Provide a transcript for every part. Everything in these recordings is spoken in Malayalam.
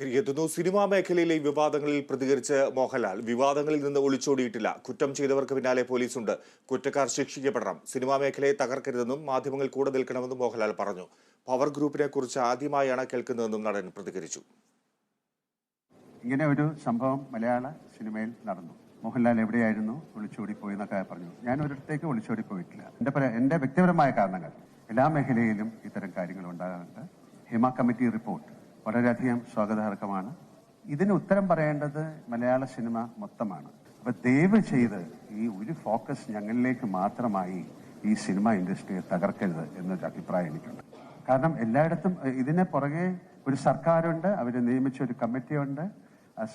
തിരികെ എത്തുന്നു സിനിമാ മേഖലയിലെ വിവാദങ്ങളിൽ പ്രതികരിച്ച് മോഹൻലാൽ വിവാദങ്ങളിൽ നിന്ന് ഒളിച്ചോടിയിട്ടില്ല. കുറ്റം ചെയ്തവർക്ക് പിന്നാലെ പോലീസുണ്ട്. കുറ്റക്കാർ ശിക്ഷിക്കപ്പെടണം. സിനിമാ മേഖലയെ തകർക്കരുതെന്നും മാധ്യമങ്ങൾ കൂടെ നിൽക്കണമെന്നും മോഹൻലാൽ പറഞ്ഞു. പവർ ഗ്രൂപ്പിനെ കുറിച്ച് ആദ്യമായാണ് കേൾക്കുന്നതെന്നും നടൻ പ്രതികരിച്ചു. ഇങ്ങനെ ഒരു സംഭവം മലയാള സിനിമയിൽ നടന്നു. മോഹൻലാൽ എവിടെയായിരുന്നു ഒളിച്ചോടി പോയി എന്നൊക്കെ പറഞ്ഞു. ഞാൻ ഒരിടത്തേക്ക് ഒളിച്ചോടി പോയിട്ടില്ല എന്റെ എന്റെ വ്യക്തിപരമായ കാരണങ്ങൾ. എല്ലാ മേഖലയിലും ഇത്തരം കാര്യങ്ങൾ ഉണ്ടാകാറുണ്ട്. Hema committee report. വളരെയധികം സ്വാഗതാർഹമാണ്. ഇതിന് ഉത്തരം പറയേണ്ടത് മലയാള സിനിമ മൊത്തമാണ്. അപ്പൊ ദയവ് ചെയ്ത് ഈ ഒരു ഫോക്കസ് ഞങ്ങളിലേക്ക് മാത്രമായി ഈ സിനിമ ഇൻഡസ്ട്രിയെ തകർക്കരുത് എന്നൊരു അഭിപ്രായം എനിക്കുണ്ട്. കാരണം എല്ലായിടത്തും ഇതിന് പുറകെ ഒരു സർക്കാരുണ്ട് അവരെ നിയമിച്ച ഒരു കമ്മിറ്റിയുണ്ട്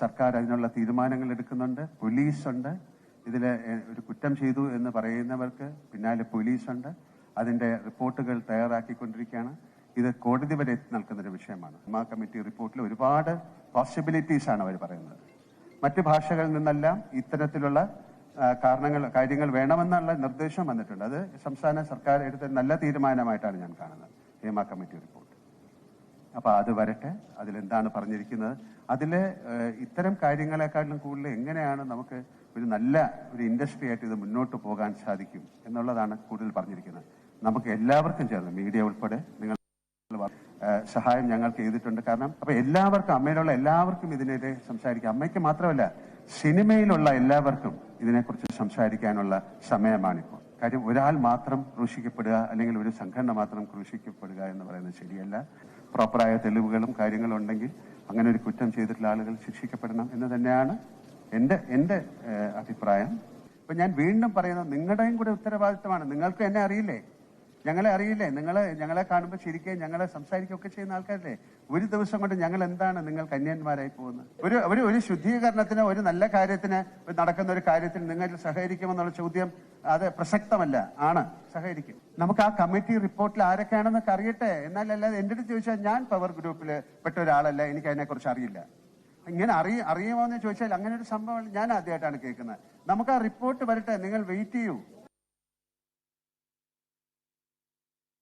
സർക്കാർ അതിനുള്ള തീരുമാനങ്ങൾ എടുക്കുന്നുണ്ട് പോലീസുണ്ട് ഇതിൽ ഒരു കുറ്റം ചെയ്തു എന്ന് പറയുന്നവർക്ക് പിന്നാലെ പോലീസുണ്ട് അതിന്റെ റിപ്പോർട്ടുകൾ തയ്യാറാക്കിക്കൊണ്ടിരിക്കുകയാണ്. ഇത് കോടതി വരെ എത്തി നിൽക്കുന്ന ഒരു വിഷയമാണ്. ആ കമ്മിറ്റി റിപ്പോർട്ടിൽ ഒരുപാട് പോസിബിലിറ്റീസ് ആണ് അവർ പറയുന്നത്. മറ്റ് ഭാഷകളിൽ നിന്നെല്ലാം ഇത്തരത്തിലുള്ള കാരണങ്ങൾ കാര്യങ്ങൾ വേണമെന്നുള്ള നിർദ്ദേശം വന്നിട്ടുണ്ട്. അത് സംസ്ഥാന സർക്കാർ എടുത്ത നല്ല തീരുമാനമായിട്ടാണ് ഞാൻ കാണുന്നത്. Hema committee report. അപ്പോൾ അത് വരട്ടെ. അതിലെന്താണ് പറഞ്ഞിരിക്കുന്നത്? അതിൽ ഇത്തരം കാര്യങ്ങളെക്കാട്ടിലും കൂടുതൽ എങ്ങനെയാണ് നമുക്ക് ഒരു നല്ല ഒരു ഇൻഡസ്ട്രി ആയിട്ട് ഇത് മുന്നോട്ട് പോകാൻ സാധിക്കും എന്നുള്ളതാണ് കൂടുതൽ പറഞ്ഞിരിക്കുന്നത്. നമുക്ക് എല്ലാവർക്കും ചേർന്ന് മീഡിയ ഉൾപ്പെടെ നിങ്ങൾ സഹായം ഞങ്ങൾ ചെയ്തിട്ടുണ്ട്. കാരണം അപ്പൊ എല്ലാവർക്കും അമ്മയിലുള്ള എല്ലാവർക്കും ഇതിനെതിരെ സംസാരിക്കാം. അമ്മയ്ക്ക് മാത്രമല്ല സിനിമയിലുള്ള എല്ലാവർക്കും ഇതിനെക്കുറിച്ച് സംസാരിക്കാനുള്ള സമയമാണിപ്പോൾ. കാര്യം ഒരാൾ മാത്രം ക്രൂശിക്കപ്പെടുക അല്ലെങ്കിൽ ഒരു സംഘടന മാത്രം ക്രൂശിക്കപ്പെടുക എന്ന് പറയുന്നത് ശരിയല്ല. പ്രോപ്പറായ തെളിവുകളും കാര്യങ്ങളും ഉണ്ടെങ്കിൽ അങ്ങനെ ഒരു കുറ്റം ചെയ്തിട്ടുള്ള ആളുകൾ ശിക്ഷിക്കപ്പെടണം എന്ന് തന്നെയാണ് എന്റെ എന്റെ അഭിപ്രായം. ഇപ്പൊ ഞാൻ വീണ്ടും പറയുന്നത് നിങ്ങളുടെയും കൂടെ ഉത്തരവാദിത്തമാണ്. നിങ്ങൾക്ക് എന്നെ അറിയില്ലേ? ഞങ്ങളെ അറിയില്ലേ? നിങ്ങൾ ഞങ്ങളെ കാണുമ്പോൾ ശരിക്കും ഞങ്ങളെ സംസാരിക്കുകയൊക്കെ ചെയ്യുന്ന ആൾക്കാരല്ലേ? ഒരു ദിവസം കൊണ്ട് ഞങ്ങൾ എന്താണ് നിങ്ങൾ കന്യാന്മാരായി പോകുന്നത്? ഒരു ഒരു ഒരു ശുദ്ധീകരണത്തിന് ഒരു നല്ല കാര്യത്തിന് നടക്കുന്ന ഒരു കാര്യത്തിന് നിങ്ങൾ സഹകരിക്കുമെന്നുള്ള ചോദ്യം അത് പ്രസക്തമല്ല. ആണ്. സഹകരിക്കും. നമുക്ക് ആ കമ്മിറ്റി റിപ്പോർട്ടിൽ ആരൊക്കെയാണെന്നൊക്കെ അറിയട്ടെ. എന്നാലല്ലാതെ എന്റെ അടുത്ത് ചോദിച്ചാൽ ഞാൻ പവർ ഗ്രൂപ്പിൽ പെട്ട ഒരാളല്ല. എനിക്ക് അതിനെക്കുറിച്ച് അറിയില്ല. ഇങ്ങനെ അറിയ അറിയുമോ എന്ന് ചോദിച്ചാൽ അങ്ങനെ ഒരു സംഭവം ഞാൻ ആദ്യമായിട്ടാണ് കേൾക്കുന്നത്. നമുക്ക് ആ റിപ്പോർട്ട് വരട്ടെ. നിങ്ങൾ വെയിറ്റ് ചെയ്യൂ.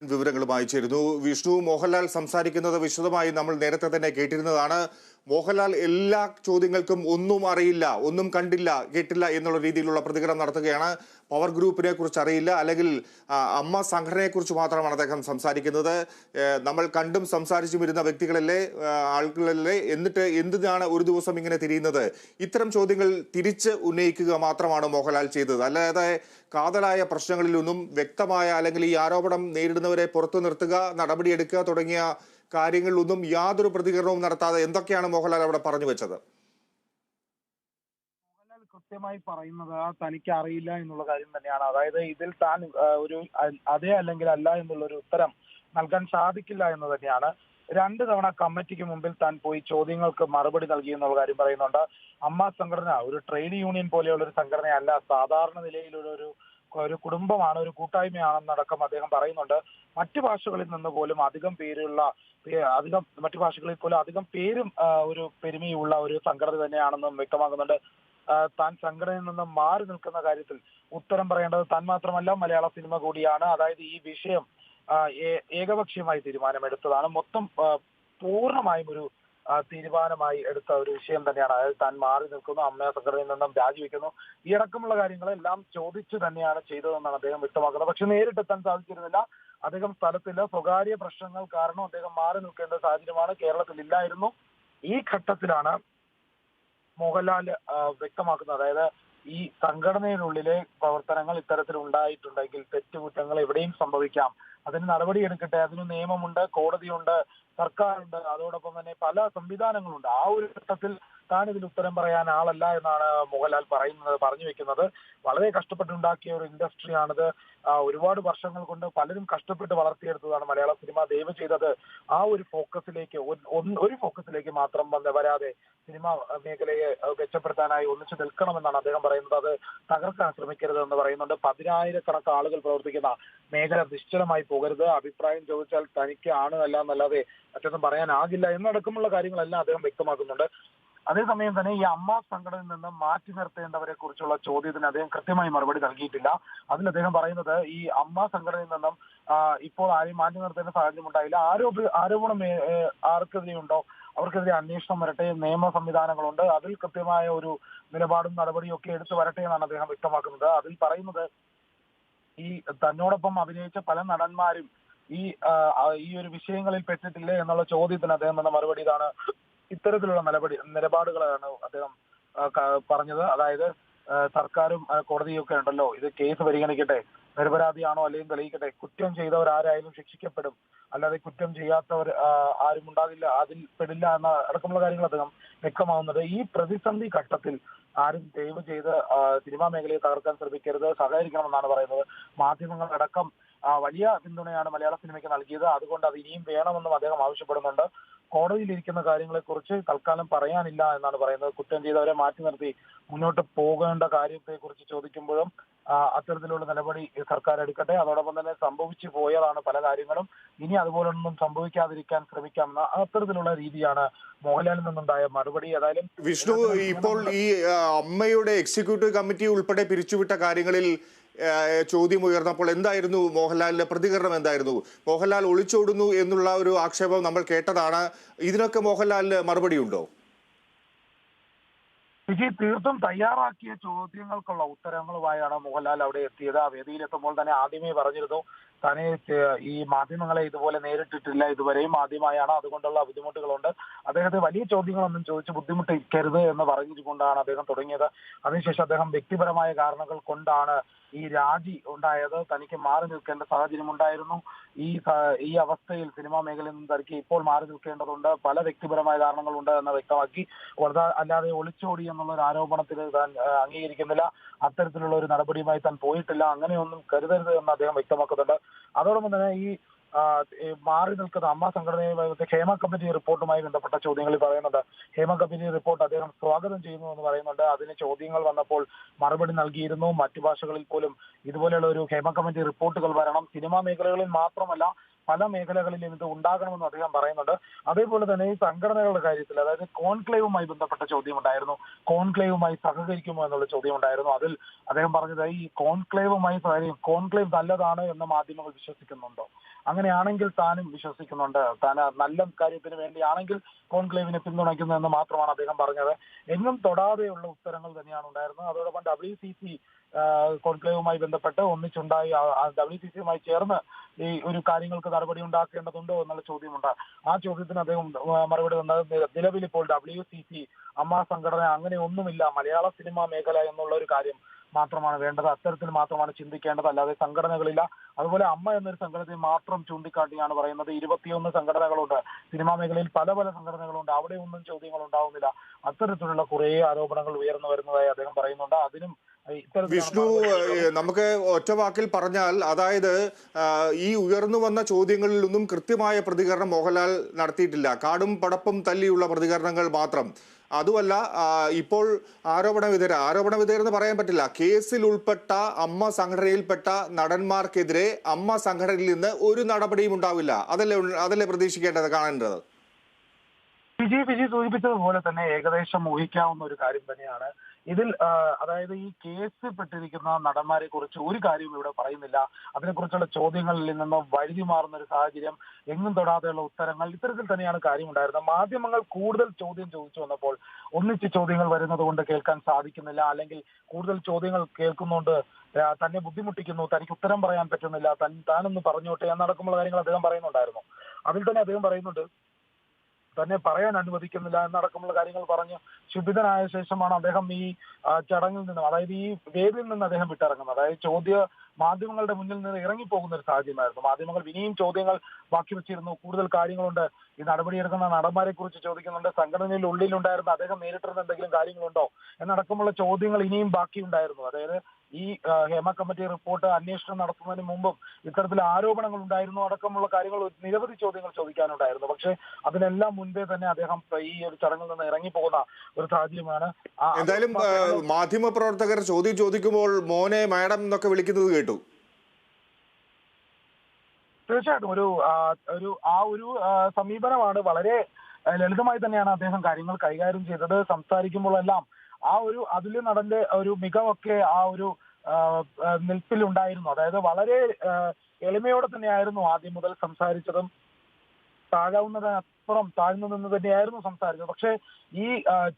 വിവരങ്ങളുമായി ചേരുന്നു. വിഷ്ണു മോഹൻലാൽ സംസാരിക്കുന്നത് വിശദമായി നമ്മൾ നേരത്തെ തന്നെ കേട്ടിരുന്നതാണ്. മോഹൻലാൽ എല്ലാ ചോദ്യങ്ങൾക്കും ഒന്നും അറിയില്ല ഒന്നും കണ്ടില്ല കേട്ടില്ല എന്നുള്ള രീതിയിലുള്ള പ്രതികരണം നടത്തുകയാണ്. പവർ ഗ്രൂപ്പിനെ കുറിച്ച് അറിയില്ല. അല്ലെങ്കിൽ അമ്മ സംഘടനയെക്കുറിച്ച് മാത്രമാണ് അദ്ദേഹം സംസാരിക്കുന്നത്. നമ്മൾ കണ്ടും സംസാരിച്ചും ഇരുന്ന വ്യക്തികളല്ലേ ആളുകളല്ലേ? എന്നിട്ട് എന്തിനാണ് ഒരു ദിവസം ഇങ്ങനെ തിരിയുന്നത്? ഇത്തരം ചോദ്യങ്ങൾ തിരിച്ച് ഉന്നയിക്കുക മാത്രമാണ് മോഹൻലാൽ ചെയ്തത്. അല്ലാതെ കാതലായ പ്രശ്നങ്ങളിലൊന്നും വ്യക്തമായ അല്ലെങ്കിൽ ഈ ആരോപണം നേരിടുന്നവരെ പുറത്തു നിർത്തുക നടപടിയെടുക്കുക തുടങ്ങിയ കാര്യങ്ങളിലൊന്നും യാതൊരു പ്രതികരണവും നടത്താതെ എന്തൊക്കെയാണ് മോഹൻലാൽ അവിടെ പറഞ്ഞു വെച്ചത്? കൃത്യമായി പറയുന്നത് തനിക്ക് അറിയില്ല എന്നുള്ള കാര്യം തന്നെയാണ്. അതായത് ഇതിൽ താൻ ഒരു അതെ അല്ലെങ്കിൽ അല്ല എന്നുള്ള ഒരു ഉത്തരം നൽകാൻ സാധിക്കില്ല എന്ന് തന്നെയാണ്. രണ്ട് തവണ കമ്മിറ്റിക്ക് മുമ്പിൽ താൻ പോയി ചോദ്യങ്ങൾക്ക് മറുപടി നൽകി എന്നുള്ള കാര്യം പറയുന്നുണ്ട്. അമ്മ സംഘടന ഒരു ട്രേഡ് യൂണിയൻ പോലെയുള്ള ഒരു സംഘടനയല്ല. സാധാരണ നിലയിലുള്ള ഒരു ഒരു കുടുംബമാണ് ഒരു കൂട്ടായ്മയാണെന്നടക്കം അദ്ദേഹം പറയുന്നുണ്ട്. മറ്റു ഭാഷകളിൽ നിന്ന് പോലും അധികം പേരുള്ള അധികം മറ്റു ഭാഷകളിൽ പോലും അധികം പേരും ഒരു പെരുമയുള്ള ഒരു സംഘടന തന്നെയാണെന്നും വ്യക്തമാക്കുന്നുണ്ട്. താൻ സംഘടനയിൽ നിന്ന് മാറി നിൽക്കുന്ന കാര്യത്തിൽ ഉത്തരം പറയേണ്ടത് താൻ മാത്രമല്ല മലയാള സിനിമ കൂടിയാണ്. അതായത് ഈ വിഷയം ഏകപക്ഷീയമായി തീരുമാനമെടുത്തതാണ്. മൊത്തം പൂർണമായും ഒരു തീരുമാനമായി എടുത്ത ഒരു വിഷയം തന്നെയാണ്. അതായത് താൻ മാറി നിൽക്കുന്നു അമ്മ സംഘടനയിൽ നിന്നും രാജിവെക്കുന്നു. ഈ അടക്കമുള്ള കാര്യങ്ങളെല്ലാം ചോദിച്ചു തന്നെയാണ് ചെയ്തതെന്നാണ് അദ്ദേഹം വ്യക്തമാക്കുന്നത്. പക്ഷെ നേരിട്ടെത്താൻ സാധിച്ചിരുന്നില്ല. അദ്ദേഹം സ്ഥലത്തില്ല. സ്വകാര്യ പ്രശ്നങ്ങൾ കാരണം അദ്ദേഹം മാറി നിൽക്കേണ്ട സാഹചര്യമാണ് കേരളത്തിൽ ഇല്ലായിരുന്നു. ഈ ഘട്ടത്തിലാണ് മോഹൻലാൽ വ്യക്തമാക്കുന്നത്. അതായത് ഈ സംഘടനയിലുള്ളിലെ പ്രവർത്തനങ്ങൾ ഇത്തരത്തിൽ ഉണ്ടായിട്ടുണ്ടെങ്കിൽ തെറ്റുകുറ്റങ്ങൾ എവിടെയും സംഭവിക്കാം. അതിന് നടപടി എടുക്കട്ടെ അതിന് നിയമമുണ്ട് കോടതിയുണ്ട് സർക്കാരുണ്ട് അതോടൊപ്പം തന്നെ പല സംവിധാനങ്ങളുണ്ട്. ആ ഒരു ഘട്ടത്തിൽ താൻ ഇതിന് ഉത്തരം പറയാൻ ആളല്ല എന്നാണ് മോഹൻലാൽ പറയുന്നത് പറഞ്ഞു വെക്കുന്നത്. വളരെ കഷ്ടപ്പെട്ടുണ്ടാക്കിയ ഒരു ഇൻഡസ്ട്രിയാണിത് ഒരുപാട് വർഷങ്ങൾ കൊണ്ട് പലരും കഷ്ടപ്പെട്ട് വളർത്തിയെടുത്തതാണ് മലയാള സിനിമ. ദയവ് ചെയ്തത് ആ ഒരു ഫോക്കസിലേക്ക് ഒരു- ഫോക്കസിലേക്ക് മാത്രം വന്ന് വരാതെ സിനിമ മേഖലയെ മെച്ചപ്പെടുത്താനായി ഒന്നിച്ചു നിൽക്കണമെന്നാണ് അദ്ദേഹം പറയുന്നത്. അത് തകർക്കാൻ ശ്രമിക്കരുത് എന്ന് പറയുന്നുണ്ട്. പതിനായിരക്കണക്ക് ആളുകൾ പ്രവർത്തിക്കുന്ന മേഖല നിശ്ചലമായി പോകരുത്. അഭിപ്രായം ചോദിച്ചാൽ തനിക്ക് ആണ് അല്ല എന്നല്ലാതെ മറ്റൊന്നും പറയാനാകില്ല. എന്നടക്കമുള്ള കാര്യങ്ങളെല്ലാം അദ്ദേഹം വ്യക്തമാക്കുന്നുണ്ട്. അതേസമയം തന്നെ ഈ അമ്മ സംഘടനയിൽ നിന്ന് മാറ്റി നിർത്തേണ്ടവരെ കുറിച്ചുള്ള ചോദ്യത്തിന് അദ്ദേഹം കൃത്യമായി മറുപടി നൽകിയിട്ടില്ല. അതിൽ അദ്ദേഹം പറയുന്നത് ഈ അമ്മ സംഘടനയിൽ നിന്നും ഇപ്പോൾ ആരെയും മാറ്റി നിർത്തേണ്ട സാഹചര്യം ഉണ്ടായില്ല. ആരോപ ആരോപണം ആർക്കെതിരെയുണ്ടോ? അവർക്കെതിരെ അന്വേഷണം വരട്ടെ നിയമ സംവിധാനങ്ങളുണ്ട് അതിൽ കൃത്യമായ ഒരു നിലപാടും നടപടിയും ഒക്കെ എടുത്തു വരട്ടെ എന്നാണ് അദ്ദേഹം വ്യക്തമാക്കുന്നത്. അതിൽ പറയുന്നത് ഈ തന്നോടൊപ്പം അഭിനയിച്ച പല നടന്മാരും ഈ ഈ ഒരു വിഷയങ്ങളിൽ പെട്ടിട്ടില്ലേ എന്നുള്ള ചോദ്യത്തിന് അദ്ദേഹം തന്ന മറുപടി ഇതാണ് ഇത്തരത്തിലുള്ള നിലപടി നിലപാടുകളാണ് അദ്ദേഹം പറഞ്ഞത്. അതായത് സർക്കാരും കോടതിയും ഒക്കെ ഉണ്ടല്ലോ. ഇത് കേസ് പരിഗണിക്കട്ടെ നിരപരാധിയാണോ അല്ലെങ്കിൽ തെളിയിക്കട്ടെ കുറ്റം ചെയ്തവർ ആരായാലും ശിക്ഷിക്കപ്പെടും. അല്ലാതെ കുറ്റം ചെയ്യാത്തവർ ആരും ഉണ്ടാകില്ല അതിൽ പെടില്ല എന്ന അടക്കമുള്ള കാര്യങ്ങൾ അദ്ദേഹം വ്യക്തമാവുന്നത്. ഈ പ്രതിസന്ധി ഘട്ടത്തിൽ ആരും ദയവ് ചെയ്ത് സിനിമാ മേഖലയെ തകർക്കാൻ ശ്രമിക്കരുത് സഹകരിക്കണമെന്നാണ് പറയുന്നത്. മാധ്യമങ്ങളടക്കം ആ, വലിയ പിന്തുണയാണ് മലയാള സിനിമയ്ക്ക് നൽകിയത്. അതുകൊണ്ട് അത് ഇനിയും വേണമെന്നും അദ്ദേഹം ആവശ്യപ്പെടുന്നുണ്ട്. കോടതിയിൽ ഇരിക്കുന്ന കാര്യങ്ങളെക്കുറിച്ച് തൽക്കാലം പറയാനില്ല എന്നാണ് പറയുന്നത്. കുറ്റം ചെയ്തവരെ മാറ്റി നിർത്തി മുന്നോട്ട് പോകേണ്ട കാര്യത്തെക്കുറിച്ച് ചോദിക്കുമ്പോഴും അത്തരത്തിലുള്ള നടപടി സർക്കാർ എടുക്കട്ടെ. അതോടൊപ്പം തന്നെ സംഭവിച്ചു പോയതാണ് പല കാര്യങ്ങളും. ഇനി അതുപോലൊന്നും സംഭവിക്കാതിരിക്കാൻ ശ്രമിക്കാമെന്ന അത്തരത്തിലുള്ള രീതിയാണ് മോഹൻലാലിൽ നിന്നുണ്ടായ മറുപടി. ഏതായാലും വിഷ്ണു ഇപ്പോൾ ഈ അമ്മയുടെ എക്സിക്യൂട്ടീവ് കമ്മിറ്റി ഉൾപ്പെടെ പിരിച്ചുവിട്ട കാര്യങ്ങളിൽ ചോദ്യം ഉയർന്നപ്പോൾ എന്തായിരുന്നു മോഹൻലാലിന്റെ പ്രതികരണം എന്തായിരുന്നു? മോഹൻലാൽ ഒളിച്ചോടുന്നു എന്നുള്ള ഒരു ആക്ഷേപം നമ്മൾ കേട്ടതാണ്. ഇതിനൊക്കെ മോഹൻലാലിന് മറുപടി ഉണ്ടോ വിജയ് തീർത്തും തയ്യാറാക്കിയ ചോദ്യങ്ങൾക്കുള്ള ഉത്തരങ്ങളുമായാണ് മോഹൻലാൽ അവിടെ എത്തിയത്. ആ വേദിയിലെത്തുമ്പോൾ തന്നെ ആദ്യമേ പറഞ്ഞിരുന്നു തന്നെ ഈ മാധ്യമങ്ങളെ ഇതുപോലെ നേരിട്ടിട്ടില്ല ഇതുവരെയും. ആദ്യമായാണ് അതുകൊണ്ടുള്ള ബുദ്ധിമുട്ടുകളുണ്ട്. അദ്ദേഹത്തെ വലിയ ചോദ്യങ്ങളൊന്നും ചോദിച്ച് ബുദ്ധിമുട്ടിക്കരുത് എന്ന് പറഞ്ഞുകൊണ്ടാണ് അദ്ദേഹം തുടങ്ങിയത്. അതിനുശേഷം അദ്ദേഹം വ്യക്തിപരമായ കാരണങ്ങൾ കൊണ്ടാണ് ഈ രാജി ഉണ്ടായത്. തനിക്ക് മാറി നിൽക്കേണ്ട സാഹചര്യം ഉണ്ടായിരുന്നു. ഈ ഈ അവസ്ഥയിൽ സിനിമാ മേഖലയിൽ നിന്ന് തനിക്ക് ഇപ്പോൾ മാറി നിൽക്കേണ്ടതുണ്ട്. പല വ്യക്തിപരമായ കാരണങ്ങളുണ്ട് എന്ന് വ്യക്തമാക്കി. വളരെ അല്ലാതെ ഒളിച്ചോടി എന്നുള്ള ഒരു ആരോപണത്തിൽ താൻ അംഗീകരിക്കുന്നില്ല. അത്തരത്തിലുള്ള ഒരു നടപടിയുമായി താൻ പോയിട്ടില്ല. അങ്ങനെയൊന്നും കരുതരുത് എന്ന് അദ്ദേഹം വ്യക്തമാക്കുന്നുണ്ട്. അതോടൊപ്പം തന്നെ ഈ മാറി നിൽക്കുന്ന അമ്മ സംഘടനയുമായി ഹേമ കമ്മിറ്റി റിപ്പോർട്ടുമായി ബന്ധപ്പെട്ട ചോദ്യങ്ങളിൽ പറയുന്നുണ്ട്. ഹേമ കമ്മിറ്റി റിപ്പോർട്ട് അദ്ദേഹം സ്വാഗതം ചെയ്യുന്നു എന്ന് പറയുന്നുണ്ട്. അതിന് ചോദ്യങ്ങൾ വന്നപ്പോൾ മറുപടി നൽകിയിരുന്നു. മറ്റു ഭാഷകളിൽ പോലും ഇതുപോലെയുള്ള ഒരു ഹേമ കമ്മിറ്റി റിപ്പോർട്ടുകൾ വരണം. സിനിമാ മേഖലകളിൽ മാത്രമല്ല പല മേഖലകളിലും ഇത് ഉണ്ടാകണമെന്ന് അദ്ദേഹം പറയുന്നുണ്ട്. അതേപോലെ തന്നെ ഈ സംഘടനകളുടെ കാര്യത്തിൽ അതായത് കോൺക്ലേവുമായി ബന്ധപ്പെട്ട ചോദ്യം ഉണ്ടായിരുന്നു കോൺക്ലേവുമായി സഹകരിക്കുമോ എന്നുള്ള ചോദ്യം ഉണ്ടായിരുന്നു അതിൽ അദ്ദേഹം പറഞ്ഞത് ഈ കോൺക്ലേവുമായി സഹകരിക്കും കോൺക്ലേവ് നല്ലതാണ് എന്ന് മാധ്യമങ്ങൾ വിശ്വസിക്കുന്നുണ്ടോ? അങ്ങനെയാണെങ്കിൽ താനും വിശ്വസിക്കുന്നുണ്ട്. താൻ നല്ല കാര്യത്തിന് വേണ്ടിയാണെങ്കിൽ കോൺക്ലേവിനെ പിന്തുണയ്ക്കുന്നു എന്ന് മാത്രമാണ് അദ്ദേഹം പറഞ്ഞത്. എങ്ങും തൊടാതെയുള്ള ഉത്തരങ്ങൾ തന്നെയാണ് ഉണ്ടായിരുന്നത്. അതോടൊപ്പം ഡബ്ല്യു സി സി കോൺക്ലേവുമായി ബന്ധപ്പെട്ട് ഒന്നിച്ചുണ്ടായി. ഡബ്ല്യു സി സിയുമായി ചേർന്ന് ഈ ഒരു കാര്യങ്ങൾക്ക് നടപടി ഉണ്ടാക്കേണ്ടതുണ്ടോ എന്നുള്ള ചോദ്യമുണ്ട്. ആ ചോദ്യത്തിന് അദ്ദേഹം മറുപടി തന്നത് നിലവിൽ ഇപ്പോൾ ഡബ്ല്യു സി സി അമ്മ സംഘടന അങ്ങനെ ഒന്നുമില്ല. മലയാള സിനിമാ മേഖല എന്നുള്ള ഒരു കാര്യം മാത്രമാണ് വേണ്ടത്. അത്തരത്തിൽ മാത്രമാണ് ചിന്തിക്കേണ്ടത്. അല്ലാതെ സംഘടനകളില്ല. അതുപോലെ അമ്മ എന്നൊരു സംഘടനയെ മാത്രം ചൂണ്ടിക്കാട്ടിയാണ് പറയുന്നത്. ഇരുപത്തിയൊന്ന് സംഘടനകളുണ്ട്. സിനിമാ മേഖലയിൽ പല പല സംഘടനകളുണ്ട്. അവിടെ ഒന്നും ചോദ്യങ്ങൾ ഉണ്ടാവുന്നില്ല. അത്തരത്തിലുള്ള കുറേ ആരോപണങ്ങൾ ഉയർന്നു വരുന്നതായി അദ്ദേഹം പറയുന്നുണ്ട്. അതിനും വിഷ്ണു നമുക്ക് ഒറ്റ വാക്കിൽ പറഞ്ഞാൽ അതായത് ഈ ഉയർന്നു വന്ന ചോദ്യങ്ങളിലൊന്നും കൃത്യമായ പ്രതികരണം മോഹൻലാൽ നടത്തിയിട്ടില്ല. കാടും പടപ്പും തല്ലിയുള്ള പ്രതികരണങ്ങൾ മാത്രം. അതുമല്ല ഇപ്പോൾ ആരോപണ വിധേയർ ആരോപണ വിധേയരെന്ന് പറയാൻ പറ്റില്ല. കേസിൽ ഉൾപ്പെട്ട അമ്മ സംഘടനയിൽപ്പെട്ട നടന്മാർക്കെതിരെ അമ്മ സംഘടനയിൽ നിന്ന് ഒരു നടപടിയും ഉണ്ടാവില്ല. അതല്ലേ അതല്ലേ പ്രതീക്ഷിക്കേണ്ടത് കാണേണ്ടത്? വിജയ് വിജയ് സൂചിപ്പിച്ചതുപോലെ തന്നെ ഏകദേശം ഊഹിക്കാവുന്ന ഒരു കാര്യം തന്നെയാണ്. ഇതിൽ അതായത് ഈ കേസ് പെട്ടിരിക്കുന്ന നടന്മാരെ കുറിച്ച് ഒരു കാര്യവും ഇവിടെ പറയുന്നില്ല. അതിനെക്കുറിച്ചുള്ള ചോദ്യങ്ങളിൽ നിന്ന് വഴുതി മാറുന്ന ഒരു സാഹചര്യം എങ്ങും തൊടാതെയുള്ള ഉത്തരങ്ങൾ ഇത്തരത്തിൽ തന്നെയാണ് കാര്യമുണ്ടായിരുന്നത്. മാധ്യമങ്ങൾ കൂടുതൽ ചോദ്യം ചോദിച്ചു വന്നപ്പോൾ ഒന്നിച്ച് ചോദ്യങ്ങൾ വരുന്നത് കൊണ്ട് കേൾക്കാൻ സാധിക്കുന്നില്ല. അല്ലെങ്കിൽ കൂടുതൽ ചോദ്യങ്ങൾ കേൾക്കുന്നുണ്ട് തന്നെ ബുദ്ധിമുട്ടിക്കുന്നു. തനിക്ക് ഉത്തരം പറയാൻ പറ്റുന്നില്ല. താൻ താനൊന്ന് പറഞ്ഞോട്ടെ എന്നടക്കമുള്ള കാര്യങ്ങൾ അദ്ദേഹം പറയുന്നുണ്ടായിരുന്നു. അതിൽ തന്നെ അദ്ദേഹം പറയുന്നുണ്ട് തന്നെ പറയാൻ അനുവദിക്കുന്നില്ല എന്നടക്കമുള്ള കാര്യങ്ങൾ പറഞ്ഞ് ശുഭിതനായ ശേഷമാണ് അദ്ദേഹം ഈ ചടങ്ങിൽ നിന്നും അതായത് ഈ വേദിയിൽ നിന്ന് അദ്ദേഹം വിട്ടിറങ്ങുന്നത്. അതായത് ചോദ്യ മാധ്യമങ്ങളുടെ മുന്നിൽ നിന്ന് ഇറങ്ങിപ്പോകുന്ന ഒരു സാഹചര്യമായിരുന്നു. മാധ്യമങ്ങൾ ഇനിയും ചോദ്യങ്ങൾ ബാക്കി വെച്ചിരുന്നു കൂടുതൽ കാര്യങ്ങളുണ്ട്. ഈ നടപടിയെടുക്കുന്ന നടന്മാരെ കുറിച്ച് ചോദിക്കുന്നുണ്ട്. സംഘടനയിൽ ഉള്ളിലുണ്ടായിരുന്ന അദ്ദേഹം നേരിട്ടിരുന്ന എന്തെങ്കിലും കാര്യങ്ങളുണ്ടോ എന്നടക്കമുള്ള ചോദ്യങ്ങൾ ഇനിയും ബാക്കിയുണ്ടായിരുന്നു. അതായത് ഈ ഹേമ കമ്മിറ്റി റിപ്പോർട്ട് അന്വേഷണം നടത്തുന്നതിന് മുമ്പും ഇത്തരത്തിൽ ആരോപണങ്ങൾ ഉണ്ടായിരുന്നു. അടക്കമുള്ള കാര്യങ്ങൾ നിരവധി ചോദ്യങ്ങൾ ചോദിക്കാനുണ്ടായിരുന്നു. പക്ഷേ അതിനെല്ലാം മുൻപേ തന്നെ അദ്ദേഹം ഈ ഒരു ചടങ്ങിൽ നിന്ന് ഇറങ്ങിപ്പോകുന്ന ഒരു സാഹചര്യമാണ്. എന്തായാലും മാധ്യമ പ്രവർത്തകർ ചോദ്യം ചോദിക്കുമ്പോൾ മോനെ മാഡം എന്നൊക്കെ വിളിക്കുന്നത് കേട്ടു. തീർച്ചയായിട്ടും ഒരു ഒരു ആ ഒരു സമീപനമാണ് വളരെ ലളിതമായി തന്നെയാണ് അദ്ദേഹം കാര്യങ്ങൾ കൈകാര്യം ചെയ്തത്. സംസാരിക്കുമ്പോഴെല്ലാം ആ ഒരു അതിൽ നടന്റെ ഒരു മികവൊക്കെ ആ ഒരു നിൽപ്പിലുണ്ടായിരുന്നു. അതായത് വളരെ എളിമയോടെ തന്നെയായിരുന്നു ആദ്യം മുതൽ സംസാരിച്ചതും. താഴാവുന്ന അപ്പുറം താഴ്ന്നു നിന്ന് തന്നെയായിരുന്നു സംസാരിച്ചത്. പക്ഷേ ഈ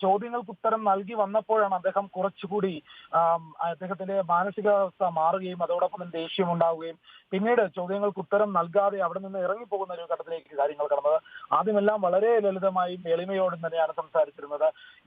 ചോദ്യങ്ങൾക്ക് ഉത്തരം നൽകി വന്നപ്പോഴാണ് അദ്ദേഹം കുറച്ചുകൂടി അദ്ദേഹത്തിന്റെ മാനസികാവസ്ഥ മാറുകയും അതോടൊപ്പം തന്നെ ദേഷ്യം ഉണ്ടാവുകയും പിന്നീട് ചോദ്യങ്ങൾക്ക് ഉത്തരം നൽകാതെ അവിടെ നിന്ന് ഇറങ്ങിപ്പോകുന്ന ഒരു ഘട്ടത്തിലേക്ക് കാര്യങ്ങൾ കടന്നത്. ആദ്യമെല്ലാം വളരെ ലളിതമായും എളിമയോടും തന്നെയാണ് സംസാരിച്ചിരുന്നത്.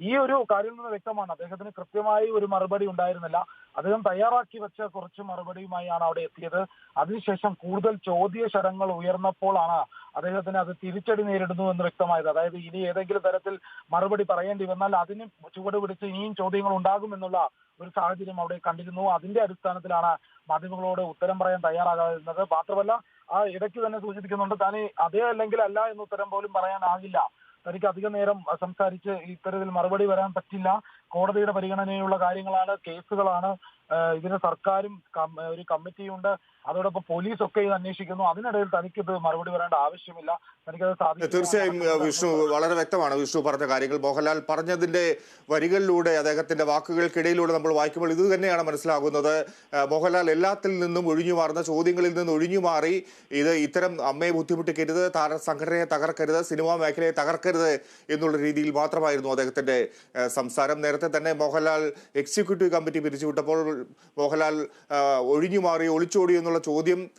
ഈ ഒരു കാര്യം നിന്ന് വ്യക്തമാണ് അദ്ദേഹത്തിന് കൃത്യമായി ഒരു മറുപടി ഉണ്ടായിരുന്നില്ല. അദ്ദേഹം തയ്യാറാക്കി വെച്ച കുറച്ച് മറുപടിയുമായാണ് അവിടെ എത്തിയത്. അതിനുശേഷം കൂടുതൽ ചോദ്യ ശരങ്ങൾ ഉയർന്നപ്പോഴാണ് അദ്ദേഹത്തിന് അത് തിരിച്ചടി നേരിടുന്നു എന്ന് വ്യക്തമായത്. അതായത് ഇനി ഏതെങ്കിലും തരത്തിൽ മറുപടി പറയേണ്ടി വന്നാൽ അതിന് ചുവട് പിടിച്ച് ഇനിയും ചോദ്യങ്ങൾ ഉണ്ടാകുമെന്നുള്ള ഒരു സാഹചര്യം അവിടെ കണ്ടിരുന്നു. അതിന്റെ അടിസ്ഥാനത്തിലാണ് മാധ്യമങ്ങളോട് ഉത്തരം പറയാൻ തയ്യാറാകാതിരുന്നത്. മാത്രമല്ല ആ ഇടയ്ക്ക് തന്നെ സൂചിപ്പിക്കുന്നുണ്ട് താൻ അതേ അല്ലെങ്കിൽ അല്ല എന്ന് ഉത്തരം പോലും പറയാനാകില്ല. തനിക്ക് അധിക നേരം സംസാരിച്ച് ഇത്തരത്തിൽ മറുപടി വരാൻ പറ്റില്ല. കോടതിയുടെ പരിഗണനയിലുള്ള കാര്യങ്ങളാണ് കേസുകളാണ്. ഇതിന് സർക്കാരും ഒരു കമ്മിറ്റിയുണ്ട്. അതോടൊപ്പം പോലീസൊക്കെ ഇത് അന്വേഷിക്കുന്നു. അതിനിടയിൽ തനിക്കിത് മറുപടി വരേണ്ട ആവശ്യമില്ല. തനിക്കത് സാധിക്കും തീർച്ചയായും വിഷ്ണു വളരെ വ്യക്തമാണ് വിഷ്ണു പറഞ്ഞ കാര്യങ്ങൾ. മോഹൻലാൽ പറഞ്ഞതിന്റെ വരികളിലൂടെ അദ്ദേഹത്തിന്റെ വാക്കുകൾക്കിടയിലൂടെ നമ്മൾ വായിക്കുമ്പോൾ ഇത് തന്നെയാണ് മനസ്സിലാകുന്നത്. മോഹൻലാൽ എല്ലാത്തിൽ നിന്നും ഒഴിഞ്ഞു മാറുന്ന ചോദ്യങ്ങളിൽ നിന്ന് ഒഴിഞ്ഞു മാറി ഇത് ഇത്തരം അമ്മയെ ബുദ്ധിമുട്ടിക്കരുത് താര സംഘടനയെ തകർക്കരുത് സിനിമാ മേഖലയെ തകർക്കരുത് എന്നുള്ള രീതിയിൽ മാത്രമായിരുന്നു അദ്ദേഹത്തിന്റെ സംസാരം. നേരത്തെ തന്നെ മോഹൻലാൽ എക്സിക്യൂട്ടീവ് കമ്മിറ്റി പിരിച്ചുവിട്ടപ്പോൾ മോഹൻലാൽ ഒഴിഞ്ഞു മാറി ഒളിച്ചോടി എന്നുള്ള ചോദ്യം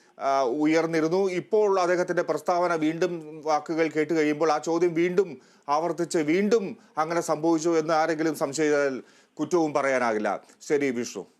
ഉയർന്നിരുന്നു. ഇപ്പോൾ അദ്ദേഹത്തിന്റെ പ്രസ്താവന വീണ്ടും വാക്കുകൾ കേട്ട് കഴിയുമ്പോൾ ആ ചോദ്യം വീണ്ടും ആവർത്തിച്ച് വീണ്ടും അങ്ങനെ സംഭവിച്ചു എന്ന് ആരെങ്കിലും സംശയിച്ചാൽ കുറ്റവും പറയാനാകില്ല. ശരി വിഷ്ണു.